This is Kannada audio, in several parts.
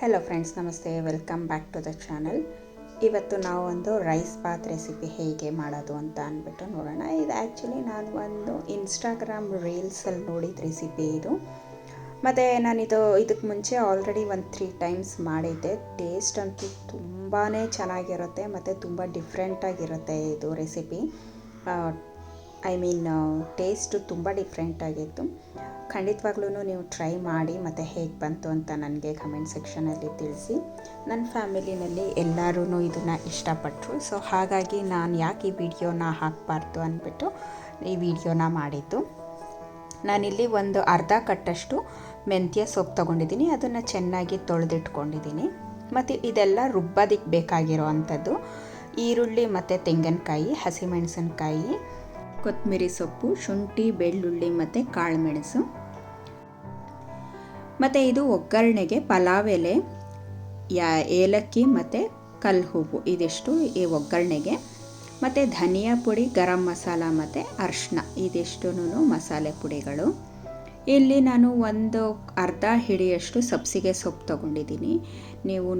ಹಲೋ ಫ್ರೆಂಡ್ಸ್ ನಮಸ್ತೆ. Welcome back to the channel ಇವತ್ತು ನಾವು ಒಂದು ರೈಸ್ ಬಾತ್ ರೆಸಿಪಿ ಹೇಗೆ ಮಾಡೋದು ಅಂತ ಅಂದ್ಬಿಟ್ಟು ನೋಡೋಣ. ಇದು ಆ್ಯಕ್ಚುಲಿ ನಾನು ಒಂದು ಇನ್ಸ್ಟಾಗ್ರಾಮ್ ರೀಲ್ಸಲ್ಲಿ ನೋಡಿದ ರೆಸಿಪಿ ಇದು. ಮತ್ತು ನಾನಿದು ಇದಕ್ಕೆ ಮುಂಚೆ ಆಲ್ರೆಡಿ ಒಂದು ತ್ರೀ ಟೈಮ್ಸ್ ಮಾಡಿದ್ದೆ. ಟೇಸ್ಟ್ ಅಂತೂ ತುಂಬಾ ಚೆನ್ನಾಗಿರುತ್ತೆ ಮತ್ತು ತುಂಬ ಡಿಫ್ರೆಂಟಾಗಿರುತ್ತೆ ಇದು ರೆಸಿಪಿ ಐ ಮೀನ್ ಟೇಸ್ಟು ತುಂಬ ಡಿಫ್ರೆಂಟಾಗಿತ್ತು ಖಂಡಿತವಾಗ್ಲೂ ನೀವು ಟ್ರೈ ಮಾಡಿ ಮತ್ತು ಹೇಗೆ ಬಂತು ಅಂತ ನನಗೆ ಕಮೆಂಟ್ ಸೆಕ್ಷನಲ್ಲಿ ತಿಳಿಸಿ. ನನ್ನ ಫ್ಯಾಮಿಲಿನಲ್ಲಿ ಎಲ್ಲರೂ ಇದನ್ನು ಇಷ್ಟಪಟ್ಟರು ಸೊ ಹಾಗಾಗಿ ನಾನು ಯಾಕೆ ಈ ವಿಡಿಯೋನ ಹಾಕಬಾರ್ದು ಅಂದ್ಬಿಟ್ಟು ಈ ವಿಡಿಯೋನ ಮಾಡಿದ್ದು. ನಾನಿಲ್ಲಿ ಒಂದು ಅರ್ಧ ಕಟ್ಟಷ್ಟು ಮೆಂತ್ಯ ಸೊಪ್ಪು ತೊಗೊಂಡಿದ್ದೀನಿ. ಅದನ್ನು ಚೆನ್ನಾಗಿ ತೊಳೆದಿಟ್ಕೊಂಡಿದ್ದೀನಿ. ಮತ್ತು ಇದೆಲ್ಲ ರುಬ್ಬೋದಕ್ಕೆ ಬೇಕಾಗಿರೋ ಅಂಥದ್ದು ಈರುಳ್ಳಿ ಮತ್ತು ತೆಂಗಿನಕಾಯಿ, ಹಸಿಮೆಣಸಿನ್ಕಾಯಿ ಕೊತ್ತಂಬರಿ ಸೊಪ್ಪು, ಶುಂಠಿ, ಬೆಳ್ಳುಳ್ಳಿ ಮತ್ತು ಕಾಳುಮೆಣಸು. ಮತ್ತು ಇದು ಒಗ್ಗರಣೆಗೆ ಪಲಾವ್ ಎಲೆ, ಯಾ, ಏಲಕ್ಕಿ ಮತ್ತು ಕಲ್ಲು ಹೂವು ಇದಿಷ್ಟು ಈ ಒಗ್ಗರಣೆಗೆ. ಮತ್ತು ಧನಿಯಾ ಪುಡಿ, ಗರಂ ಮಸಾಲ ಮತ್ತು ಅರ್ಶಿನ ಇದಿಷ್ಟು ಮಸಾಲೆ ಪುಡಿಗಳು. ಇಲ್ಲಿ ನಾನು ಒಂದು ಅರ್ಧ ಹಿಡಿಯಷ್ಟು ಸಬ್ಸಿಗೆ ಸೊಪ್ಪು ತೊಗೊಂಡಿದ್ದೀನಿ. ನೀವು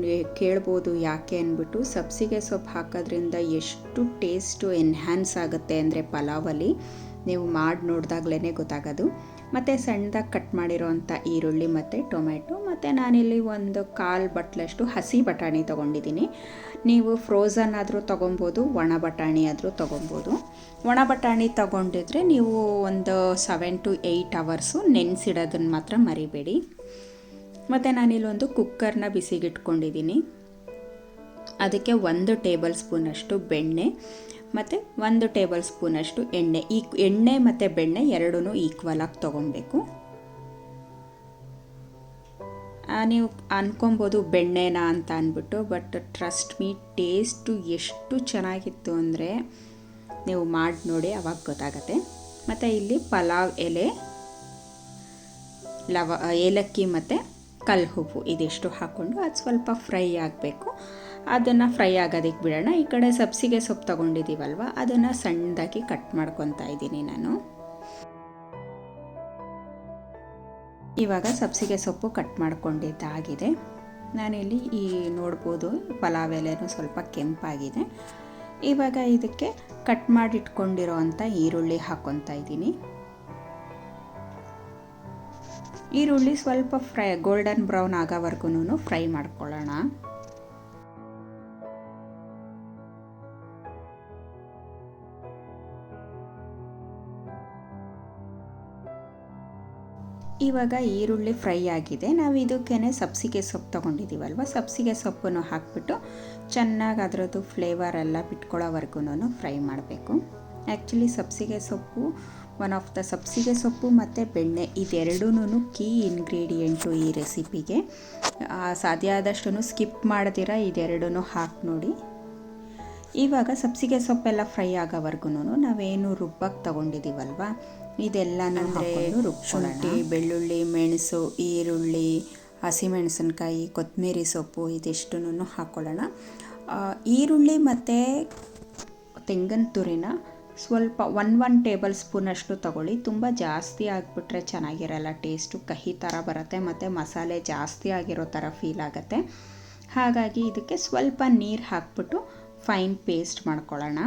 ಕೇಳ್ಬೋದು ಯಾಕೆ ಅಂದ್ಬಿಟ್ಟು ಸಬ್ಸಿಗೆ ಸೊಪ್ಪು ಹಾಕೋದ್ರಿಂದ ಎಷ್ಟು ಟೇಸ್ಟು ಎನ್ಹ್ಯಾನ್ಸ್ ಆಗುತ್ತೆ ಅಂದರೆ ಪಲಾವಲ್ಲಿ ನೀವು ಮಾಡಿ ನೋಡಿದಾಗ್ಲೇ ಗೊತ್ತಾಗೋದು. ಮತ್ತು ಸಣ್ಣದಾಗಿ ಕಟ್ ಮಾಡಿರೋವಂಥ ಈರುಳ್ಳಿ ಮತ್ತು ಟೊಮೆಟೊ ಮತ್ತು ನಾನಿಲ್ಲಿ ಒಂದು ಕಾಲು ಬಟ್ಲಷ್ಟು ಹಸಿ ಬಟಾಣಿ ತೊಗೊಂಡಿದ್ದೀನಿ. ನೀವು ಫ್ರೋಝನ್ ಆದರೂ ತೊಗೊಬೋದು, ಒಣ ಬಟಾಣಿ ಆದರೂ ತೊಗೊಬೋದು. ಒಣ ಬಟಾಣಿ ತೊಗೊಂಡಿದ್ರೆ ನೀವು ಒಂದು ಸೆವೆನ್ ಟು ಏಯ್ಟ್ ಅವರ್ಸು ನೆನೆಸಿಡೋದನ್ನು ಮಾತ್ರ ಮರಿಬೇಡಿ. ಮತ್ತು ನಾನಿಲ್ಲೊಂದು ಕುಕ್ಕರ್ನ ಬಿಸಿಗಿಟ್ಕೊಂಡಿದ್ದೀನಿ ಅದಕ್ಕೆ ಒಂದು ಟೇಬಲ್ ಸ್ಪೂನಷ್ಟು ಬೆಣ್ಣೆ, ಮತ್ತು ಒಂದು ಟೇಬಲ್ ಸ್ಪೂನಷ್ಟು ಎಣ್ಣೆ. ಈ ಎಣ್ಣೆ ಮತ್ತು ಬೆಣ್ಣೆ ಎರಡೂ ಈಕ್ವಲಾಗಿ ತೊಗೊಬೇಕು. ನೀವು ಅನ್ಕೊಬೋದು ಬೆಣ್ಣೆನಾ ಅಂತ ಅಂದ್ಬಿಟ್ಟು ಬಟ್ ಟ್ರಸ್ಟ್ ಮೀ ಟೇಸ್ಟು ಎಷ್ಟು ಚೆನ್ನಾಗಿತ್ತು ಅಂದರೆ ನೀವು ಮಾಡಿ ನೋಡಿ, ಅವಾಗ ಗೊತ್ತಾಗತ್ತೆ. ಮತ್ತು ಇಲ್ಲಿ ಪಲಾವ್ ಎಲೆ, ಲವ ಏಲಕ್ಕಿ ಮತ್ತು ಕಲ್ಲು ಹೂವು ಇದಿಷ್ಟು ಹಾಕ್ಕೊಂಡು ಅದು ಸ್ವಲ್ಪ ಫ್ರೈ ಆಗಬೇಕು. ಅದನ್ನು ಫ್ರೈ ಆಗೋದಕ್ಕೆ ಬಿಡೋಣ. ಈ ಕಡೆ ಸಬ್ಸಿಗೆ ಸೊಪ್ಪು ತೊಗೊಂಡಿದ್ದೀವಲ್ವ, ಅದನ್ನು ಸಣ್ಣದಾಗಿ ಕಟ್ ಮಾಡ್ಕೊತಾ ಇದ್ದೀನಿ ನಾನು. ಇವಾಗ ಸಬ್ಸಿಗೆ ಸೊಪ್ಪು ಕಟ್ ಮಾಡ್ಕೊಂಡಿದ್ದಾಗಿದೆ. ನಾನಿಲ್ಲಿ ಈ ನೋಡ್ಬೋದು ಪಲಾವ್ ಎಲೆನೂ ಸ್ವಲ್ಪ ಕೆಂಪಾಗಿದೆ. ಇವಾಗ ಇದಕ್ಕೆ ಕಟ್ ಮಾಡಿಟ್ಕೊಂಡಿರೋ ಅಂಥ ಈರುಳ್ಳಿ ಹಾಕ್ಕೊತಾ ಇದ್ದೀನಿ. ಈರುಳ್ಳಿ ಸ್ವಲ್ಪ ಫ್ರೈ, ಗೋಲ್ಡನ್ ಬ್ರೌನ್ ಆಗೋವರೆಗೂ ಫ್ರೈ ಮಾಡ್ಕೊಳ್ಳೋಣ. ಇವಾಗ ಈರುಳ್ಳಿ ಫ್ರೈ ಆಗಿದೆ. ನಾವು ಇದಕ್ಕೇ ಸಬ್ಸಿಗೆ ಸೊಪ್ಪು ತೊಗೊಂಡಿದ್ದೀವಲ್ವ ಸಬ್ಸಿಗೆ ಸೊಪ್ಪನ್ನು ಹಾಕ್ಬಿಟ್ಟು ಚೆನ್ನಾಗಿ ಅದರದ್ದು ಫ್ಲೇವರ್ ಎಲ್ಲ ಬಿಟ್ಕೊಳ್ಳೋವರೆಗೂ ಫ್ರೈ ಮಾಡಬೇಕು. ಆ್ಯಕ್ಚುಲಿ ಸಬ್ಸಿಗೆ ಸೊಪ್ಪು ಒನ್ ಆಫ್ ದ ಸಬ್ಸಿಗೆ ಸೊಪ್ಪು ಮತ್ತು ಬೆಣ್ಣೆ ಇದೆರಡೂ ಕೀ ಇಂಗ್ರೀಡಿಯೆಂಟು ಈ ರೆಸಿಪಿಗೆ ಸಾಧ್ಯ ಆದಷ್ಟು ಸ್ಕಿಪ್ ಮಾಡ್ದಿರ? ಇದೆರಡೂ ಹಾಕಿ ನೋಡಿ. ಇವಾಗ ಸಬ್ಸಿಗೆ ಸೊಪ್ಪೆಲ್ಲ ಫ್ರೈ ಆಗೋವರೆಗೂ ನಾವೇನು ರುಬ್ಬಕ್ಕೆ ತೊಗೊಂಡಿದ್ದೀವಲ್ವ ಇದೆಲ್ಲನೂ ಹಾಕೊಂಡು ಶುಂಠಿ ಬೆಳ್ಳುಳ್ಳಿ ಮೆಣಸು ಈರುಳ್ಳಿ ಹಸಿಮೆಣಸಿನ್ಕಾಯಿ ಕೊತ್ತಂಬರಿ ಸೊಪ್ಪು ಇದಿಷ್ಟನ್ನು ಹಾಕ್ಕೊಳ್ಳೋಣ ಈರುಳ್ಳಿ ಮತ್ತು ತೆಂಗಿನ ತುರಿನ ಸ್ವಲ್ಪ ಒನ್ ಒನ್ ಟೇಬಲ್ ಸ್ಪೂನಷ್ಟು ತಗೊಳ್ಳಿ. ತುಂಬ ಜಾಸ್ತಿ ಆಗಿಬಿಟ್ರೆ ಚೆನ್ನಾಗಿರಲ್ಲ ಟೇಸ್ಟು ಕಹಿ ಥರ ಬರುತ್ತೆ ಮತ್ತು ಮಸಾಲೆ ಜಾಸ್ತಿ ಆಗಿರೋ ಥರ ಫೀಲ್ ಆಗುತ್ತೆ. ಹಾಗಾಗಿ ಇದಕ್ಕೆ ಸ್ವಲ್ಪ ನೀರು ಹಾಕ್ಬಿಟ್ಟು ಫೈನ್ ಪೇಸ್ಟ್ ಮಾಡ್ಕೊಳ್ಳೋಣ.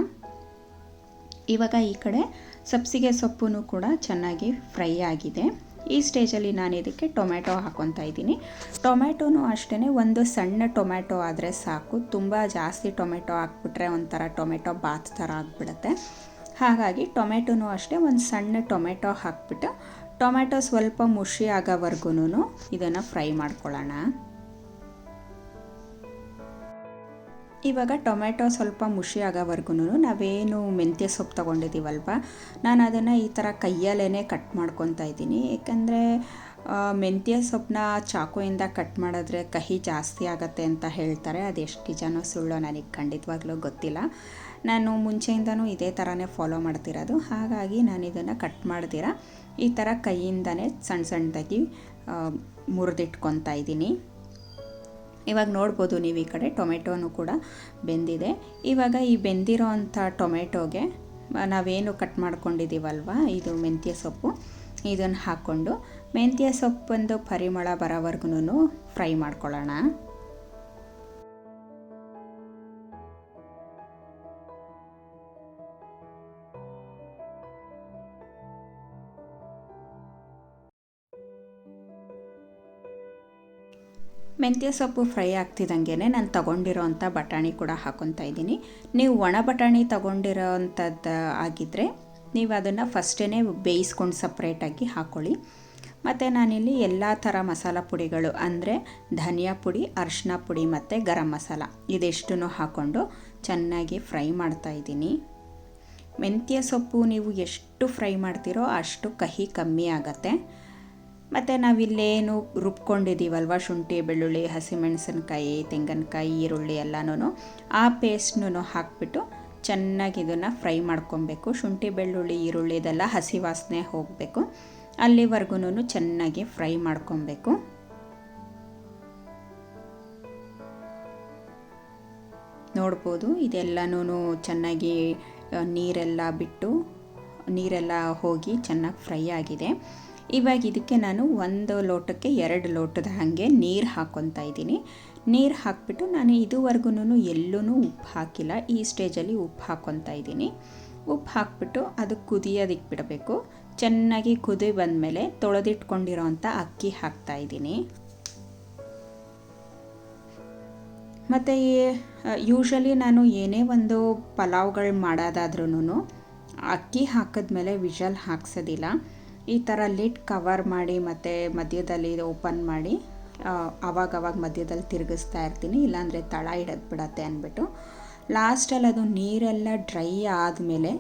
ಇವಾಗ ಈ ಕಡೆ ಸಬ್ಸಿಗೆ ಸೊಪ್ಪು ಕೂಡ ಚೆನ್ನಾಗಿ ಫ್ರೈ ಆಗಿದೆ. ಈ ಸ್ಟೇಜಲ್ಲಿ ನಾನು ಇದಕ್ಕೆ ಟೊಮ್ಯಾಟೊ ಹಾಕ್ಕೊತಾ ಇದ್ದೀನಿ. ಟೊಮೆಟೊನೂ ಅಷ್ಟೇ ಒಂದು ಸಣ್ಣ ಟೊಮ್ಯಾಟೊ ಆದರೆ ಸಾಕು. ತುಂಬ ಜಾಸ್ತಿ ಟೊಮೆಟೊ ಹಾಕ್ಬಿಟ್ರೆ ಒಂಥರ ಟೊಮೆಟೊ ಬಾತ್ ಥರ ಆಗಿಬಿಡುತ್ತೆ. ಹಾಗಾಗಿ ಟೊಮೆಟೊನೂ ಅಷ್ಟೇ, ಒಂದು ಸಣ್ಣ ಟೊಮೆಟೊ ಹಾಕ್ಬಿಟ್ಟು ಟೊಮೆಟೊ ಸ್ವಲ್ಪ ಮುಷಿ ಆಗೋವರೆಗೂ ಇದನ್ನು ಫ್ರೈ ಮಾಡ್ಕೊಳ್ಳೋಣ. ಇವಾಗ ಟೊಮೆಟೊ ಸ್ವಲ್ಪ ಮುಷಿ ಆಗೋವರೆಗೂ ನಾವೇನು ಮೆಂತ್ಯ ಸೊಪ್ಪು ತೊಗೊಂಡಿದ್ದೀವಲ್ವ? ನಾನು ಅದನ್ನು ಈ ಥರ ಕೈಯಲ್ಲೇ ಕಟ್ ಮಾಡ್ಕೊತಾ ಇದ್ದೀನಿ. ಏಕೆಂದರೆ ಮೆಂತ್ಯ ಸೊಪ್ಪನ್ನ ಚಾಕುಯಿಂದ ಕಟ್ ಮಾಡಿದ್ರೆ ಕಹಿ ಜಾಸ್ತಿ ಆಗುತ್ತೆ ಅಂತ ಹೇಳ್ತಾರೆ. ಅದೆಷ್ಟು ನಿಜನೋ ಸುಳ್ಳು ನನಗೆ ಖಂಡಿತವಾಗ್ಲೂ ಗೊತ್ತಿಲ್ಲ. ನಾನು ಮುಂಚೆಯಿಂದನೂ ಇದೇ ಥರನೇ ಫಾಲೋ ಮಾಡ್ತಿರೋದು. ಹಾಗಾಗಿ ನಾನು ಇದನ್ನು ಕಟ್ ಮಾಡ್ತೀರಾ? ಈ ಥರ ಕೈಯಿಂದನೇ ಸಣ್ಣ ಸಣ್ಣದಾಗಿ ಮುರಿದಿಟ್ಕೊತಾ ಇದ್ದೀನಿ. ಇವಾಗ ನೋಡ್ಬೋದು ನೀವು ಈ ಕಡೆ ಟೊಮೆಟೊನೂ ಕೂಡ ಬೆಂದಿದೆ. ಇವಾಗ ಈ ಬೆಂದಿರೋ ಅಂಥ ಟೊಮೆಟೊಗೆ ನಾವೇನು ಕಟ್ ಮಾಡ್ಕೊಂಡಿದ್ದೀವಲ್ವ? ಇದು ಮೆಂತ್ಯ ಸೊಪ್ಪು. ಇದನ್ನು ಹಾಕ್ಕೊಂಡು ಮೆಂತ್ಯ ಸೊಪ್ಪಂದು ಪರಿಮಳ ಬರೋವರೆಗೂ ಫ್ರೈ ಮಾಡ್ಕೊಳ್ಳೋಣ. ಮೆಂತ್ಯ ಸೊಪ್ಪು ಫ್ರೈ ಆಗ್ತಿದ್ದಂಗೆ ನಾನು ತೊಗೊಂಡಿರೋ ಅಂಥ ಬಟಾಣಿ ಕೂಡ ಹಾಕೊತಾ ಇದ್ದೀನಿ. ನೀವು ಒಣ ಬಟಾಣಿ ತಗೊಂಡಿರೋ ಅಂಥದ್ದು ಆಗಿದ್ದರೆ ನೀವು ಅದನ್ನು ಫಸ್ಟೇ ಬೇಯಿಸ್ಕೊಂಡು ಸಪ್ರೇಟಾಗಿ ಹಾಕ್ಕೊಳ್ಳಿ ಮತ್ತು ನಾನಿಲ್ಲಿ ಎಲ್ಲ ಥರ ಮಸಾಲ ಪುಡಿಗಳು ಅಂದರೆ ಧನಿಯಾ ಪುಡಿ, ಅರಿಶಿನ ಪುಡಿ ಮತ್ತು ಗರಂ ಮಸಾಲ ಇದೆಷ್ಟೂ ಹಾಕ್ಕೊಂಡು ಚೆನ್ನಾಗಿ ಫ್ರೈ ಮಾಡ್ತಾ ಇದ್ದೀನಿ. ಮೆಂತ್ಯ ಸೊಪ್ಪು ನೀವು ಎಷ್ಟು ಫ್ರೈ ಮಾಡ್ತೀರೋ ಅಷ್ಟು ಕಹಿ ಕಮ್ಮಿ ಆಗುತ್ತೆ. ಮತ್ತು ನಾವಿಲ್ಲೇನು ರುಬ್ಕೊಂಡಿದ್ದೀವಲ್ವ? ಶುಂಠಿ, ಬೆಳ್ಳುಳ್ಳಿ, ಹಸಿಮೆಣಸಿನ್ಕಾಯಿ, ತೆಂಗಿನಕಾಯಿ, ಈರುಳ್ಳಿ ಎಲ್ಲನೂ ಆ ಪೇಸ್ಟ್ನೂ ಹಾಕ್ಬಿಟ್ಟು ಚೆನ್ನಾಗಿ ಇದನ್ನು ಫ್ರೈ ಮಾಡ್ಕೊಬೇಕು. ಶುಂಠಿ, ಬೆಳ್ಳುಳ್ಳಿ, ಈರುಳ್ಳಿ ಇದೆಲ್ಲ ಹಸಿ ವಾಸನೆ ಹೋಗಬೇಕು. ಅಲ್ಲಿವರೆಗೂ ಚೆನ್ನಾಗಿ ಫ್ರೈ ಮಾಡ್ಕೊಬೇಕು. ನೋಡ್ಬೋದು ಇದೆಲ್ಲನೂ ಚೆನ್ನಾಗಿ ನೀರೆಲ್ಲ ಬಿಟ್ಟು ನೀರೆಲ್ಲ ಹೋಗಿ ಚೆನ್ನಾಗಿ ಫ್ರೈ ಆಗಿದೆ. ಇವಾಗ ಇದಕ್ಕೆ ನಾನು ಒಂದು ಲೋಟಕ್ಕೆ ಎರಡು ಲೋಟದ ಹಾಗೆ ನೀರು ಹಾಕ್ಕೊತಾ ಇದ್ದೀನಿ. ನೀರು ಹಾಕ್ಬಿಟ್ಟು ನಾನು ಇದುವರೆಗೂ ಎಲ್ಲೂ ಉಪ್ಪು ಹಾಕಿಲ್ಲ. ಈ ಸ್ಟೇಜಲ್ಲಿ ಉಪ್ಪು ಹಾಕ್ಕೊತಾ ಇದ್ದೀನಿ. ಉಪ್ಪು ಹಾಕ್ಬಿಟ್ಟು ಅದು ಕುದಿಯೋದಕ್ಕೆ ಬಿಡಬೇಕು ಚೆನ್ನಾಗಿ ಕುದಿ ಬಂದಮೇಲೆ ತೊಳೆದಿಟ್ಕೊಂಡಿರೋ ಅಂಥ ಅಕ್ಕಿ ಹಾಕ್ತಾ ಇದ್ದೀನಿ. ಮತ್ತು ಯೂಶಲಿ ನಾನು ಏನೇ ಒಂದು ಪಲಾವ್ಗಳು ಮಾಡೋದಾದ್ರೂ ಅಕ್ಕಿ ಹಾಕಿದ್ಮೇಲೆ ವಿಷಲ್ ಹಾಕ್ಸೋದಿಲ್ಲ. ಈ ಥರ ಲಿಡ್ ಕವರ್ ಮಾಡಿ ಮತ್ತು ಮಧ್ಯದಲ್ಲಿ ಓಪನ್ ಮಾಡಿ ಅವಾಗವಾಗ ಮಧ್ಯದಲ್ಲಿ ತಿರುಗಿಸ್ತಾ ಇರ್ತೀನಿ. ಇಲ್ಲಾಂದರೆ ತಳ ಹಿಡದು ಬಿಡತ್ತೆ ಅಂದ್ಬಿಟ್ಟು. ಲಾಸ್ಟಲ್ಲಿ ಅದು ನೀರೆಲ್ಲ ಡ್ರೈ ಆದಮೇಲೆ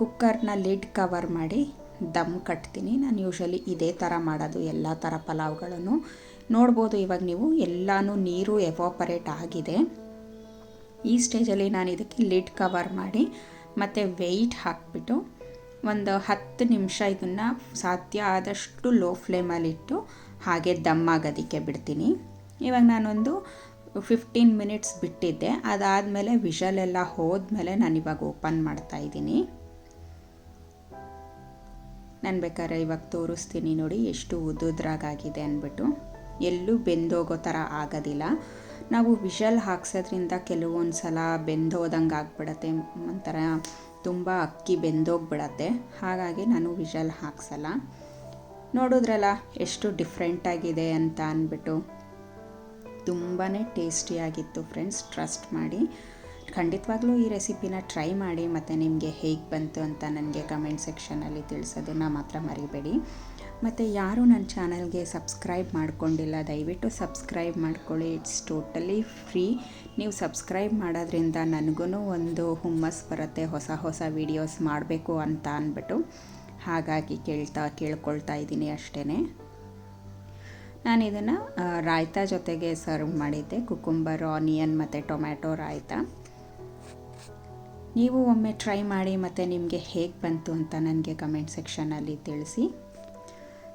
ಕುಕ್ಕರ್ನ ಲಿಡ್ ಕವರ್ ಮಾಡಿ ದಮ್ ಕಟ್ತೀನಿ. ನಾನು ಯೂಶಲಿ ಇದೇ ಥರ ಮಾಡೋದು, ಎಲ್ಲ ಥರ ಪಲಾವ್ಗಳನ್ನು. ನೋಡ್ಬೋದು ಇವಾಗ ನೀವು, ಎಲ್ಲನೂ ನೀರು ಎವಾಪರೇಟ್ ಆಗಿದೆ. ಈ ಸ್ಟೇಜಲ್ಲಿ ನಾನು ಇದಕ್ಕೆ ಲಿಡ್ ಕವರ್ ಮಾಡಿ ಮತ್ತು ವೆಯ್ಟ್ ಹಾಕಿಬಿಟ್ಟು ಒಂದು ಹತ್ತು ನಿಮಿಷ ಇದನ್ನು ಸಾಧ್ಯ ಆದಷ್ಟು ಲೋ ಫ್ಲೇಮಲ್ಲಿಟ್ಟು ಹಾಗೆ ದಮ್ ಆಗೋದಕ್ಕೆ ಬಿಡ್ತೀನಿ. ಇವಾಗ ನಾನೊಂದು ಫಿಫ್ಟೀನ್ ಮಿನಿಟ್ಸ್ ಬಿಟ್ಟಿದ್ದೆ. ಅದಾದಮೇಲೆ ವಿಷಲೆಲ್ಲ ಹೋದ್ಮೇಲೆ ನಾನು ಇವಾಗ ಓಪನ್ ಮಾಡ್ತಾ ಇದ್ದೀನಿ. ನಾನು ಬೇಕಾದ್ರೆ ಇವಾಗ ತೋರಿಸ್ತೀನಿ ನೋಡಿ ಎಷ್ಟು ಉದುದ್ರಾಗಾಗಿದೆ ಅಂದ್ಬಿಟ್ಟು. ಎಲ್ಲೂ ಬೆಂದೋಗೋ ಥರ ಆಗೋದಿಲ್ಲ. ನಾವು ವಿಷಲ್ ಹಾಕ್ಸೋದ್ರಿಂದ ಕೆಲವೊಂದು ಸಲ ಬೆಂದೋದಂಗೆ ಆಗ್ಬಿಡತ್ತೆ, ಒಂಥರ ತುಂಬ ಅಕ್ಕಿ ಬೆಂದೋಗ್ಬಿಡತ್ತೆ. ಹಾಗಾಗಿ ನಾನು ವಿಷಲ್ ಹಾಕ್ಸಲ್ಲ. ನೋಡಿದ್ರಲ್ಲ, ಎಷ್ಟು ಡಿಫ್ರೆಂಟಾಗಿದೆ ಅಂತ ಅಂದ್ಬಿಟ್ಟು. ತುಂಬಾ ಟೇಸ್ಟಿಯಾಗಿತ್ತು ಫ್ರೆಂಡ್ಸ್ ಟ್ರಸ್ಟ್ ಮಾಡಿ. ಖಂಡಿತವಾಗ್ಲೂ ಈ ರೆಸಿಪಿನ ಟ್ರೈ ಮಾಡಿ, ಮತ್ತು ನಿಮಗೆ ಹೇಗೆ ಬಂತು ಅಂತ ನನಗೆ ಕಮೆಂಟ್ ಸೆಕ್ಷನಲ್ಲಿ ತಿಳಿಸೋದನ್ನು ಮಾತ್ರ ಮರಿಬೇಡಿ. ಮತ್ತು ಯಾರೂ ನನ್ನ ಚಾನಲ್ಗೆ ಸಬ್ಸ್ಕ್ರೈಬ್ ಮಾಡ್ಕೊಂಡಿಲ್ಲ, ದಯವಿಟ್ಟು ಸಬ್ಸ್ಕ್ರೈಬ್ ಮಾಡ್ಕೊಳ್ಳಿ. ಇಟ್ಸ್ ಟೋಟಲಿ ಫ್ರೀ ನೀವು ಸಬ್ಸ್ಕ್ರೈಬ್ ಮಾಡೋದ್ರಿಂದ ನನಗೂ ಒಂದು ಹುಮ್ಮಸ್ ಬರುತ್ತೆ, ಹೊಸ ಹೊಸ ವೀಡಿಯೋಸ್ ಮಾಡಬೇಕು ಅಂತ ಅಂದ್ಬಿಟ್ಟು. ಹಾಗಾಗಿ ಕೇಳ್ತಾ, ಕೇಳ್ಕೊಳ್ತಾ ಇದ್ದೀನಿ ಅಷ್ಟೇ ನಾನು ಇದನ್ನು ರಾಯ್ತಾ ಜೊತೆಗೆ ಸರ್ವ್ ಮಾಡಿದ್ದೆ, ಕುಕುಂಬರ್ ಆನಿಯನ್ ಮತ್ತು ಟೊಮ್ಯಾಟೊ ರಾಯ್ತಾ. ನೀವು ಒಮ್ಮೆ ಟ್ರೈ ಮಾಡಿ ಮತ್ತು ನಿಮಗೆ ಹೇಗೆ ಬಂತು ಅಂತ ನನಗೆ ಕಮೆಂಟ್ ಸೆಕ್ಷನಲ್ಲಿ ತಿಳಿಸಿ.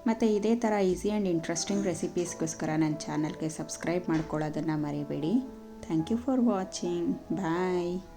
ಮತ್ತು ಇದೇ ಥರ ಈಸಿ ಆ್ಯಂಡ್ ಇಂಟ್ರೆಸ್ಟಿಂಗ್ ರೆಸಿಪೀಸ್ಗೋಸ್ಕರ ನನ್ನ ಚಾನಲ್ಗೆ ಸಬ್ಸ್ಕ್ರೈಬ್ ಮಾಡ್ಕೊಳ್ಳೋದನ್ನು ಮರಿಬೇಡಿ. Thank you for watching. Bye.